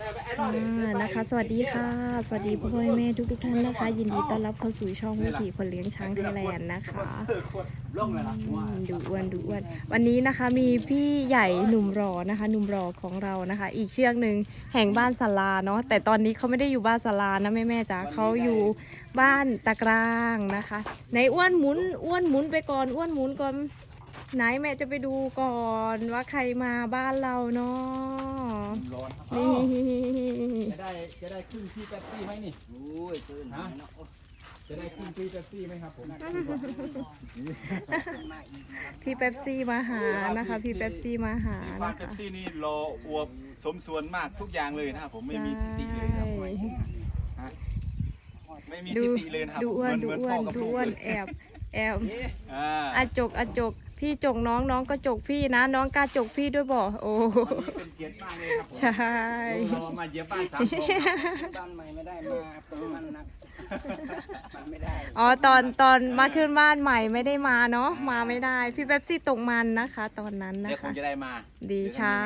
อ่านะคะ สวัสดีค่ะ สวัสดีพ่อพ่อแม่ทุกทุกๆท่านนะคะ ยินดีต้อนรับเข้าสู่ช่องวิถีคนเลี้ยงช้างไทยแลนด์นะคะอืมดูอ้วนดูอ้วน วันนี้นะคะมีพี่ใหญ่หนุ่มรอนะคะ หนุ่มรอของเรานะคะ อีกเชือกหนึ่งแห่งบ้านสาราเนาะแต่ตอนนี้เขาไม่ได้อยู่บ้านสารานะแม่แม่จ๋าเขาอยู่บ้านตะกร้างนะคะ ในอ้วนหมุนอ้วนหมุนไปก่อนอ้วนหมุนก่อน ไหนแม่จะไปดูก่อนว่าใครมาบ้านเราเนาะร้อนนี่จะได้จะได้ครึ่งที่เป๊ปซี่ไหมนี่โอ้ยตื่นฮะจะได้ครึ่งที่เป๊ปซี่ไหมครับผมมาอีกนะครับพี่เป๊ปซี่มาหานะคะ พี่เป๊ปซี่มาหาบ้านะนเป๊ปคะซี่นี่รออวบสมส่วนมากทุกอย่างเลยนะครับผมไม่ใช่มีทิฏฐิเลยครับฮะไม่มีดูทิฏฐิเลยนะครับดูอ้วนเหดูมือนอ้วพ่อนกับดูลูกอ้วนเลยแอบแอบอ่าอาจกอาจก พี่จกน้องน้องก็จกพี่นะ น้องกล้าจกพี่ด้วยบ่โอ้วันนี้เป็นเกียรติมากเลยครับผมใช่เรามาเยี่ยมบ้านสามทองครับบ้านใหม่ไม่ได้มาเพราะมันหนักมันไม่ได้อ๋อตอนตอนมาขึ้นบ้านใหม่ไม่ได้มาเนาะมาไม่ได้ พี่เป๊ปซี่ตกมันนะคะ ตอนนั้นนะเดี๋ยวคงคะจะได้มา ดีใช่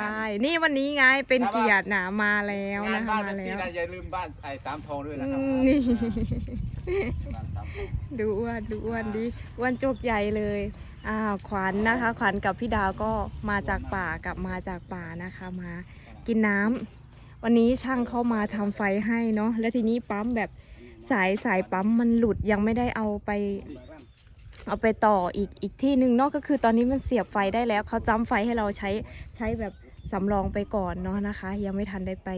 นี่วันนี้ไงเป็นเกียรตินะมาแล้วงานะนคะบ้านมาเป๊ปซี่แล้วนะอย่าลืมบ้านไอ้สามทองด้วยอืนะครับมนี่บ้านสามทองดูอ้วนดูอ้วนดิอ้วนจบใหญ่เลย อ่าวขวัญนะคะ ขวัญกับพี่ดาวก็มาจากป่ากลับมาจากป่านะคะมากินน้ำวันนี้ช่างเข้ามาทำไฟให้เนาะแล้วทีนี้ปั๊มแบบสายสายปั๊มมันหลุดยังไม่ได้เอาไป เอาไปต่ออีกอีกที่หนึ่งเนาะก็คือตอนนี้มันเสียบไฟได้แล้วเขาจำไฟให้เราใช้ใช้แบบสำรองไปก่อนเนาะนะคะ ยังไม่ทันได้ไป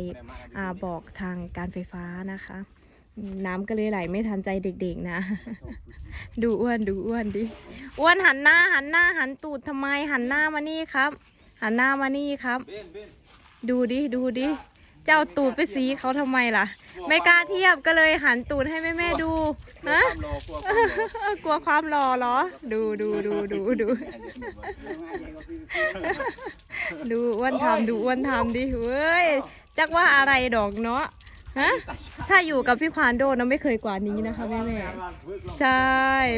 อาบอกทางการไฟฟ้านะคะ น้ำก็เลยไหลไม่ทันใจเด็กๆนะ ดูอ้วนดูอ้วนดิ อ้วนหันหน้าหันหน้าหันตูดทำไมหันหน้ามานี่ครับ หันหน้ามานี่ครับเบนเบนดูดิดูดิ เจ้าตูดไปสีเขาทำไมล่ะ ไม่กล้าเทียบก็เลยหันตูดให้แม่แม่ๆดูกลัวฮะความรอกลัวความรอกลัวความหล่อเหรอ ดูดูดูดูดูดูอ้วนทำดูอ้วนทำดิเว้ยจักว่าอะไรดอกเนาะ ฮะถ้าอยู่กับพี่ควานโดนะไม่เคยกว่านี้นะคะแม่แม่ๆใช่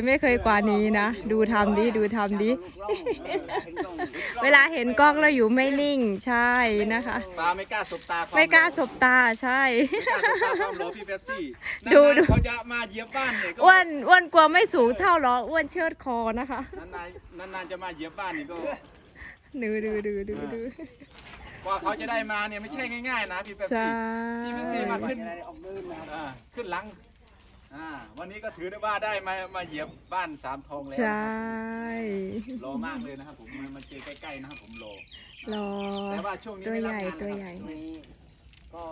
ไม่เคยกว่านี้นะ ดูทำดิดูทำดิเวลาเห็นกล้องแล้วอยู่ไม่นิ่งใช่นะคะตาไม่กล้าสบตาควไม่กล้าสบบตาใช่ไม่กล้าสบตาความรอพี่เป๊ปซี่ดูนานๆดูเขาจะมาเหยียบบ้านเนี่ยก็อ้วนอ้วนกลัวไม่สูงเท่าหรออ้วนเชิดคอนะคะนานๆนานๆจะมาเหยียบบ้านนี่ก็ดูดูดูดูดู กว่าเขาจะได้มาเนี่ยไม่ใช่ง่ายๆนะพี่เป๊ปใช่ ซี่พี่เป๊ปซี่มาขึ้นออกเดินนะครับอ่าขึ้นหลังอ่าวันนี้ก็ถือได้ว่าได้มามาเหยียบบ้านสามทองแล้วใช่รอมากเลยนะครับผมมามาเจอใกล้ๆนะครับผมรอรอ แต่ว่าช่วงนี้ตัวไม่ใหรับญ่งานตัวนะครับใหญ่นี่ก็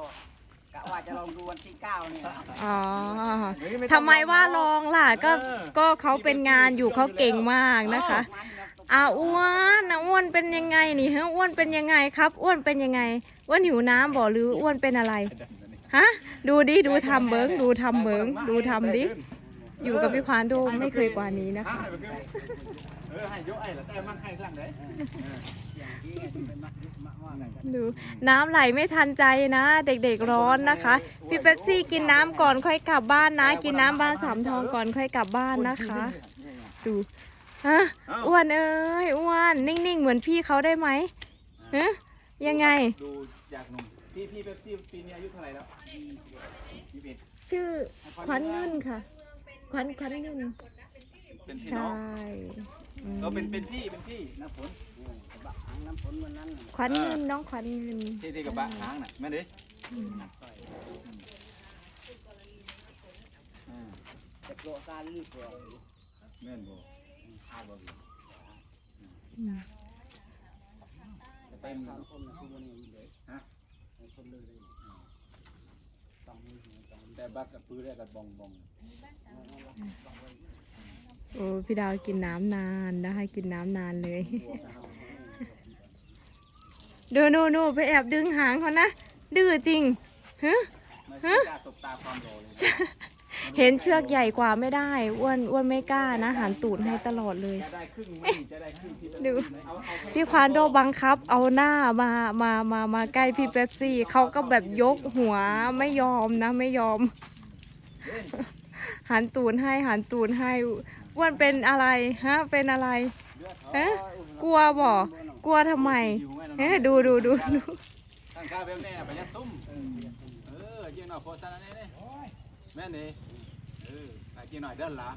กะว่าจะลองดูวันที่เก้าเนี่ยอ๋อเฮ้ยต้องทำไมว่าลองล่ะก็เออก็เขาเป็นงานอยู่เขาเก่งมากนะคะ อาอ้วนนะอ้วนเป็นยังไงนี่ฮะอ้วนเป็นยังไงครับ อ้วนเป็นยังไงอ้วนหิวน้ำบ่หรืออ้วนเป็นอะไรฮะดูดิดูทำเบิ้งดูทำเบิ้งดูทำดิอยู่กับพี่ควานโดไม่เคยกว่านี้นะคะเออให้ยกไอ้ละแต่มันให้หนอย่างเป็นมักยุคมักว่าอะไรกันดูน้ำไหลไม่ทันใจนะ เด็กๆร้อนนะคะ พี่เป๊ปซี่กินน้ำก่อนค่อยกลับบ้านนะ กินน้ำบ้านสามทองก่อนค่อยกลับบ้านนะคะ ดู ฮะอ้วนเอ้ยอ้วนนิ่งๆ เหมือนพี่เขาได้ไหมฮะยังไง ดูจากหนุ่มพี่พี่เป๊ปซี่ปีนี้อายุเท่าไหร่แล้วยี่สิบเอ็ดชื่อขวัญเงินค่ะ ขวัญขวัญเงินเป็นพี่ใช่น้องอืมเออเป็นเป็นพี่เป็นพี่นะฝนกระบะหางน้ำฝนวันนั้นน่ะขวัญเงินน้องขวัญเงินที่ที่กระบะหางน่ะแม่นดิอืมอืมจะโปรซาลีโปรแม่นบ่อาบ่บ่อืมจะ ไปเต็มสามคนนะทุกวันนี้เลยฮะคนเลยเลยต้องมีหัวต้องแต่บักกับปืนแล้วกับบองบองโอ้พี่ดาวกินน้ำนานนะคะกินน้ำนานเลยดูนูนูไปแอบดึงหางเขานะดื้อจริงฮะไม่ฮะ กล้าสบตาความรอเลยเห็นเชือกใหญ่กว่าไม่ได้อ้วนอ้วนไม่กล้านะหันตูดให้ตลอดเลย จะได้ครึ่งไม่จะได้ครึ่งพี่ดู เอาเอาพี่ควานโดบังคับ เอาหน้ามามามามาใกล้พี่เป๊ปซี่เขาก็แบบยกหัวไม่ยอมนะไม่ยอม หันตูนให้หันตูนให้อ้วนเป็นอะไรฮะเป็นอะไรเอ๊ะกลัวบ่กลัวทำไมเอ๊ะดูดูดูดู ตั้งข้าวแบบนี้ประหยัดตุ้มเออยิงหน่อยโพสต์นั่นนี่ แม่นี่เออยิงหน่อยเดินละ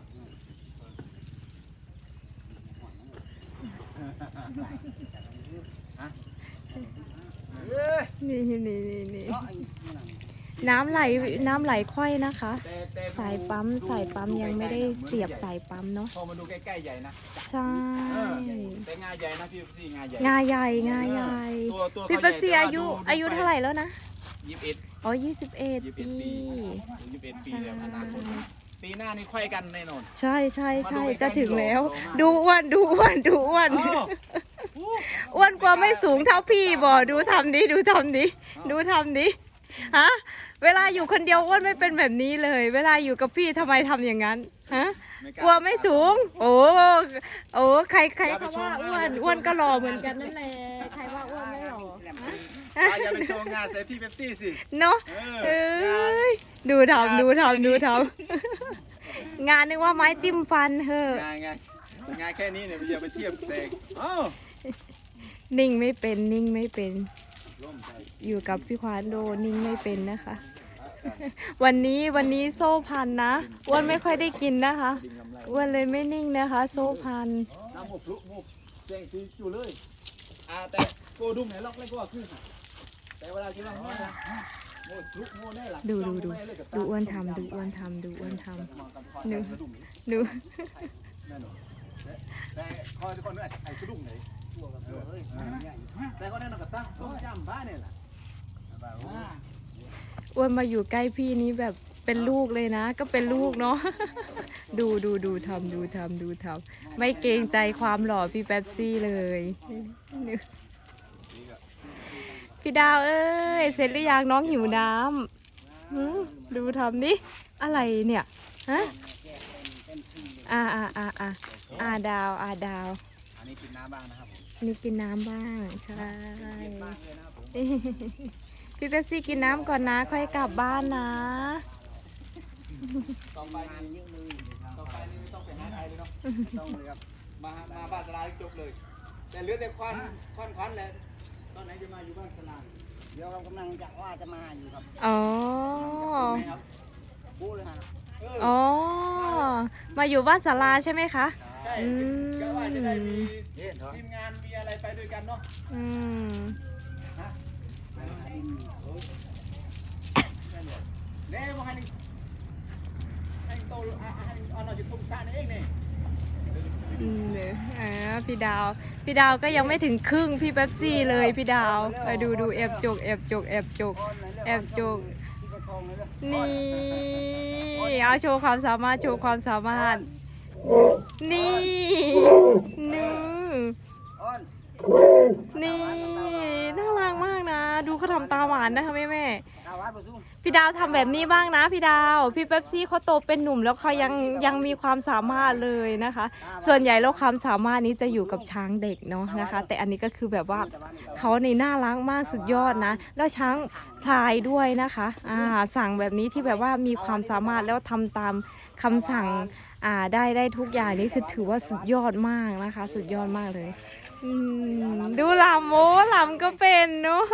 นี่นี่นี่นี่เนาะไอ้นี่น่ะน้ำไหลน้ำไหลค่อยนะคะแต่แต่สายปั๊มสายปั๊มยังไม่ได้เสียบสายปั๊มเนาะพอมาดูใกล้ๆใหญ่นะใช่แต่งาใหญ่นะพี่พี่งาใหญ่งาใหญ่งาใหญ่ตัวตัวพี่เปอร์เซียอายุอายุเท่าไหร่แล้วนะยี่สิบเอ็ด อ๋อยี่สิบเอ็ดยี่สิบเอ็ปีดปี ยี่สิบเอ็ดปีแล้วอนาคตปีหน้านี่ค่อยกันแน่นอน ใช่ใช่ใช่มาดูใกล้ๆจะถึงแล้วโตมากดูอ้วนดูอ้วนดูอ้วนอ้าว อ้วนกว่าไม่สูงเท่าพี่บ่ดูทำดิดูทำดิดูทำดิฮะเวลาอยู่คนเดียวอ้วนไม่เป็นแบบนี้เลย เวลาอยู่กับพี่ทำไมทำอย่างนั้นฮะไม่กลัวไม่สูง โอ้โอ้ใครใครเขาว่าอ้วนอ้วนก็หล่อเหมือนกันนั่นแหละใครว่าอ้วนไม่หล่อฮะ อะอย่าไปโชว์งานใส่พี่เป๊ปซี่สิ เนาะเอเอ้อยดูทำดูทำดูทำงานนึกว่าไม้จิ้มฟันเฮ้อะงานไงงานแค่นี้เนี่ยอย่าไปเทียบเสกอ้าวนิ่งไม่เป็นนิ่งไม่เป็น ร่มใจอยู่กับพี่ควานโดนิ่งไม่เป็นนะคะ วันนี้วันนี้โซ่พันนะอ้วนไม่ค่อยได้กินนะคะดิ่งลำไรอ้วนเลยไม่นิ่งนะคะ โซ่พันน้ำหมกพลุหมกแจงซีอยู่เลยอ่าแต่โกดุมไหนล็อกเลยก็ว่าคือแต่เวลาที่เราห้อยนะ ดูดูดูดูอ้วนทำดูอ้วนทำดูอ้วนทำหนึ่งดูแน่นอนแต่คอยทุกคนด้วยไอ้สะดุ้งไหนตัวกับตัวเอ้ยเนี่ยแต่ก็แน่นอนกับตั้งต้มจำบ้านเนี่ยแหละอ้วนมาอยู่ใกล้พี่นี้แบบเป็นลูกเลยนะ ก็เป็นลูกเนาะดูดูดูทำดูทำดูทำไม่เกรงใจความหล่อพี่แป๊บซี่เลย พี่ดาวเอ้ยเสร็จหรือยังน้องหิวน้ำหืมดูทำดิอะไรเนี่ยฮะอ่าอ่าอ่าอ่าอ่าดาวอ่าดาวอันนี้กินน้ำบ้างนะครับผมนี่กินน้ำบ้างใช่บ้างเลยนะครับผมพี่เป๊ปซี่กินน้ำก่อนนะ ค่อยกลับบ้านนะ ต่อไปงานเยอะเลยต่อไปนี่ไม่ต้องไปหาใครเลยเนาะต้องเลยครับมามาบ้านสลายจบเลย แต่เหลือแต่ควันควันควันแหละ ตอนไหนจะมาอยู่บ้านสลายเดี๋ยวเรากำลังจะว่าจะมาอยู่ครับอ๋อ ไหนครับบู๊เลยฮะเอออ๋อ มาอยู่บ้านศาลาใช่ไหมคะ ใช่อืม ก็ว่าจะได้มีทีมงานมีอะไรไปด้วยกันเนาะอืม ฮะเน่มาให้หนึ่งให้โตอะให้เอาหน่อยจะทุ่มสระนี่เองนี่ อืมเลยอ่าพี่ดาว พี่ดาวก็ยังไม่ถึงครึ่งพี่เป๊ปซี่เลยพี่ดาวไปดูดูแอบจกแอบจกแอบจกแอบจกนี่เอาโชว์ความสามารถโชว์ความสามารถ นี่นี่นนี่น่ารักมากนะ ดูเขาทำตาหวานนะคะแม่แม่ ตาวัดประตูๆพี่ดาวทำแบบนี้บ้างนะ พี่ดาว พี่เป๊ปซี่เขาโตเป็นหนุ่มแล้วเขายังยังมีความสามารถเลยนะคะ ส่วนใหญ่แล้วความสามารถนี้จะอยู่กับช้างเด็กเนาะนะคะ แต่อันนี้ก็คือแบบว่าเขาในน่ารักมากสุดยอดนะ แล้วช้างพลายด้วยนะคะอ่าสั่งแบบนี้ที่แบบว่ามีความสามารถแล้วทำตามคำสั่งอ่าได้ได้ทุกอย่างนี่คือถือว่าสุดยอดมากนะคะ สุดยอดมากเลยอืมดูลำโอ้ลำก็เป็นเนาะ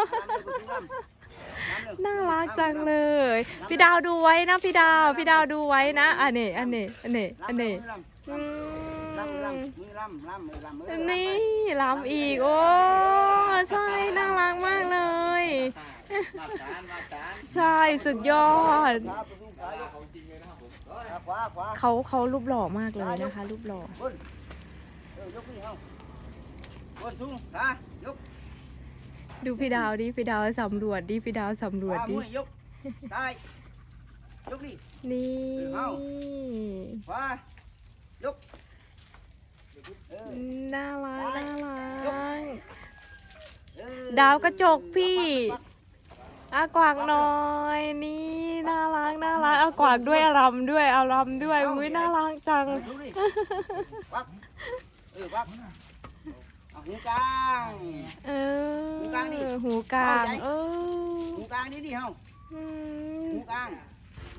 น่ารักจังเลย พี่ดาวดูไว้นะพี่ดาว พี่ดาวดูไว้นะ อันนี้ อันนี้ อันนี้ อันนี้อืลำลำมมือลำลำมือลำมือนี่ลำอีก โอ้ใช่น่ารักมากเลย ใช่สุดยอด เขาเขารูปหล่อมากเลยนะคะ รูปหล่อ ดูพี่ดาวดิพี่ดาวสำรวจดิพี่ดาวสำรวจขวาดิมือยกได้ยกนี่นี่ขวายกเออน่ารักน่ารักเออดาวกระจกพี่อากวางหน่อยนี่น่ารักน่ารักอากวางด้วยอารมด้วยอารมด้วยอุ้ยน่ารักจัง หูกลางเออหูกลางดิหูกลางเอาใหญ่เออหูกลางนี่ดิเฮาอืมหูกลาง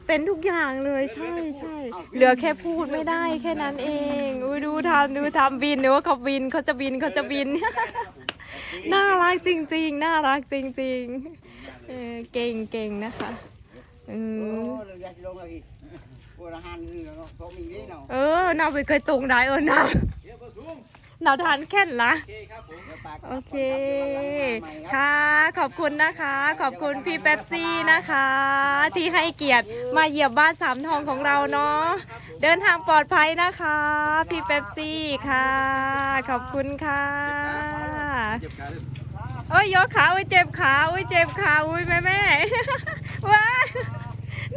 เป็นทุกอย่างเลยใช่ใช่เหลือแค่พูดไม่ได้แค่นั้นเองอุ้ยดูทำดูทำบินเนอะเขาบินเขาจะบินเขาจะบินน่ารักจริง ๆ น่ารักจริงๆเออเก่งเก่งนะคะอืโอ้มเราอยากจะลงอะไรอีกพวกอาหารนี่เนาะเพราะมีนี่เนาะเออนาไปเคยตรงได้เออนา เดี๋ยวเพิ่งสูงนาทานแค่นละโอเคครับผมดี๋ยวปากโอเคครับค่ะ ขอบคุณนะคะ ขอบคุณพี่เป๊ปซี่นะคะ ที่ให้เกียรติมาเหยียบบ้านสามทองของเราเนาะ เดินทางปลอดภัยนะคะ พี่เป๊ปซี่ค่ะ ขอบคุณค่ะ เจ็บขาเลยโอ้ยยกขาโอ้ยเจ็บขาโอ้ยเจ็บขาโอ้ยแม่แม่ว้าย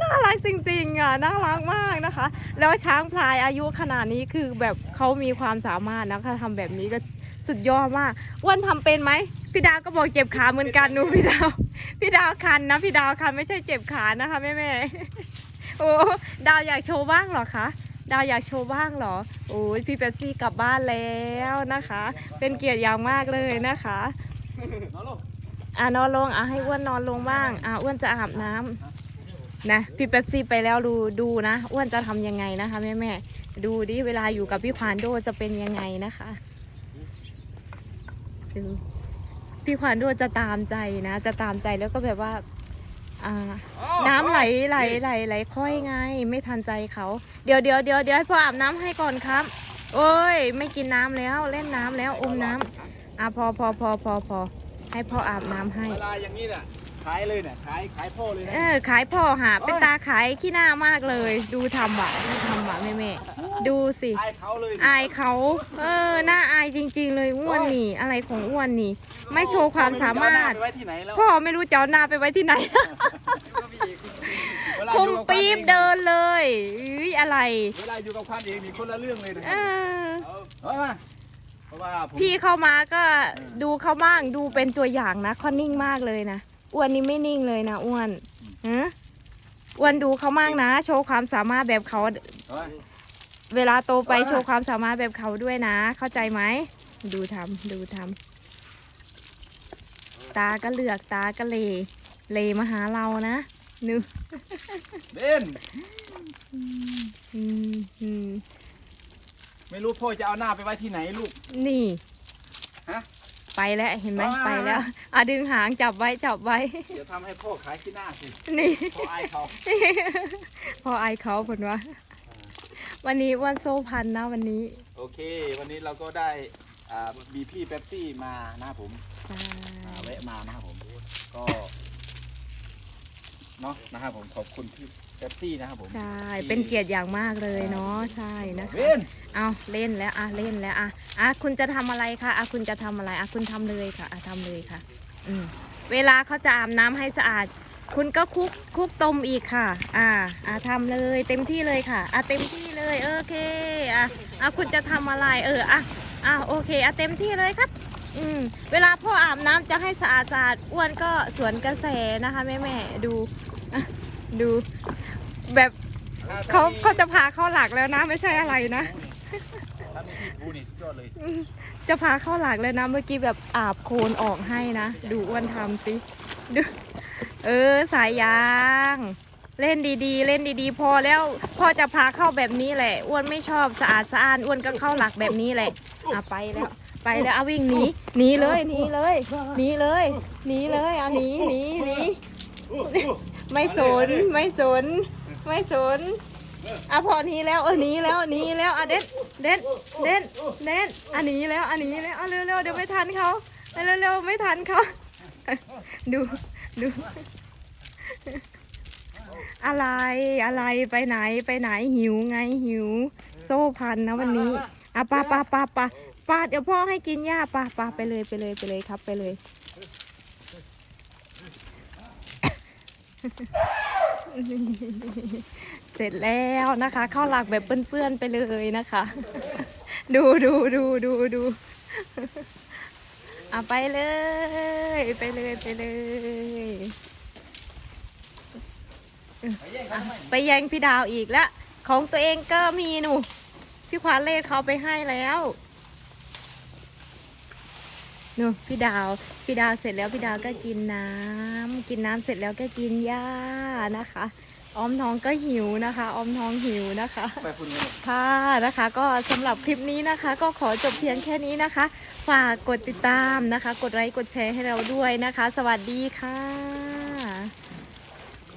น่ารักจริงๆอะน่ารักมากนะคะ แล้วช้างพลายอายุขนาดนี้คือแบบเขามีความสามารถนะคะทำแบบนี้ก็สุดยอดมากอ้วนทำเป็นไหมพี่ดาวก็บอกเจ็บขาเหมือนกันหนูพี่ดาวพี่ดาวคันนะพี่ดาวคันไม่ใช่เจ็บขานะคะแม่แม่โอ้ดาวอยากโชว์บ้างเหรอคะดาวอยากโชว์บ้างเหรอ โอ้ยพี่เป๊ปซี่กลับบ้านแล้วนะคะ เป็นเกียรติอย่างมากเลยนะคะนอนลงอะนอนลงอะให้อ้วนนอนลงบ้างอะอ้วนจะอาบน้ำ นะพี่เป๊ปซี่ไปแล้วดูดูนะอ้วนจะทำยังไงนะคะแม่แม่ดูดิเวลาอยู่กับพี่ควานโดจะเป็นยังไงนะคะดูพี่ควานโดจะตามใจนะ จะตามใจแล้วก็แบบว่าอ่าน้ำไหลไหลไหลไหลค่อยไง ไม่ทันใจเขาเดี๋ยวเดี๋ยวเดี๋ยวเดี๋ยวให้พ่ออาบน้ำให้ก่อนครับ โอ้ย ไม่กินน้ำแล้วเล่นน้ำแล้วอมน้ำอะพอพอพอพอพอให้พ่ออาบน้ำให้เวลาอย่างนี้เนี่ย ขายเลยเนี่ยขายขายพ่อเลยนะเออขายพ่อหาเป็นตาขายขี้หน้ามากเลย ดูทำว่ะดูทำว่ะแม่แม่ดูสิขายเขาเลยอายเขาเออหน้าอายจริง ๆ เลยอ้วนนี่ อะไรของอ้วนนี่ ไม่โชว์ความสามารถไปไว้ที่ไหนแล้วพ่อไม่รู้จะเอาหน้าไปไว้ที่ไหนเวลาคุอมยู่กับปี๊บควานองเดินเลยอุ้ยอะไรเวลาอยู่กับควานเองมีคนละเรื่องเลยนะเออเอาเอามาเพราะว่าผมพี่เข้ามาก็เออดูเขาบ้างดูเป็นตัวอย่างนะเขานิ่งมากเลยนะ อ้วนนี่ไม่นิ่งเลยนะอ้วนฮะอ้วนดูเขามากนะ โชว์ความสามารถแบบเขาเอาไว้เวลาโตไปเอาไว้โชว์ความสามารถแบบเขาด้วยนะ เข้าใจไหม ดูทำดูทำตาก็เลือกตาก็เลเลมาหาเรานะนึเบนอืมอืมไม่รู้พ่อจะเอาหน้าไปไว้ที่ไหนลูก นี่ ฮะ ไปแล้วเห็นไหมเอามาไปแล้วอะดึงหางจับไว้จับไว้ เดี๋ยวทำให้พ่อขายที่หน้าสินี่พ่ออายเขาพอไอายเขาผลว่าวันนี้อ้วันโซ่พันนะวันนี้ โอเค วันนี้เราก็ได้อ่ามีพี่เป๊ปซี่มานะครับผมใช่อ่าแวะมานะครับผมก็เนาะนะครับผมขอบคุณพี่เป๊ปซี่นะครับผมใช่ เป็นเกียรติอย่างมากเลยเนาะใช่นะคะเบนเอาเล่นแล้วอะเล่นแล้วอะอะคุณจะทำอะไรคะอะคุณจะทำอะไรอะคุณทำเลยค่ะอะทำเลยค่ะ อืมเวลาเขาจะอาบน้ำให้สะอาด คุณก็คลุกคลุกต้มอีกค่ะ อ่า อะทำเลย เต็มที่เลยค่ะ อะเต็มที่เลยโอเคอะอะคุณจะทำอะไรเอออะอะโอเคอะเต็มที่เลยครับ อืมเวลาพ่ออาบน้ำจะให้สะอาดสะอาดอ้วนก็สวนกระแสนะคะแม่แม่ๆดูอะดู แบบอ่เขาถ้มีเขาจะพาเข้าหลักแล้วนะ ไม่ใช่อะไรนะ ถ้ามีพี่บูนี่สุดยอดเลยจะพาเข้าหลักเลยนะเมื่อกี้แบบอาบโคลนออกให้นะ ดูอ้วนทำสิดูเออสายยาง เล่นดีๆ เล่นดีๆ พอแล้วพ่อจะพาเข้าแบบนี้แหละ อ้วนไม่ชอบสะอาดสะอ้านอ้วนก็เข้าหลักแบบนี้แหละอะไปแล้ว ไปแล้วเอาวิ่งหนีหนีเลยหนีเลยหนีเลยหนีเลยเอาหนีหนีหนีไม่สนไม่สน ไม่สนอะพอหนีแล้วเออหนีแล้วหนีแล้วอะเด็ดเด็ดเด็ดเด็ดอะหนีแล้วอะหนีแล้วอะเร็วๆเดี๋ยวไม่ทันเขาเร็วๆไม่ทันเขาดูดู อะไรอะไรไปไหนไปไหนหิวไงหิว โซ่พันนะวันนี้อะปาปาปาปาปาเดี๋ยวพ่อให้กินหญ้าปาปาไปเลยไปเลยไปเลยครับไปเลย เสร็จแล้วนะคะเข้าหลักแบบเปื้อนๆไปเลยนะคะ ดูดูดูดูดูอะไปเลย ไปเลยไปเลย ไปแย่งพี่ดาวอีกแล้วของตัวเองก็มีหนู พี่ควานเล่เขาไปให้แล้ว หนูพี่ดาว พี่ดาวเสร็จแล้วพี่ดาวก็กินน้ำกินน้ำเสร็จแล้วก็กินหญ้านะคะ ออมท้องก็หิวนะคะ ออมท้องหิวนะคะไปคุณเลยค่ะนะคะ ก็สำหรับคลิปนี้นะคะ ก็ขอจบเพียงแค่นี้นะคะ ฝากกดติดตามนะคะ กดไลค์กดแชร์ให้เราด้วยนะคะ สวัสดีค่ะ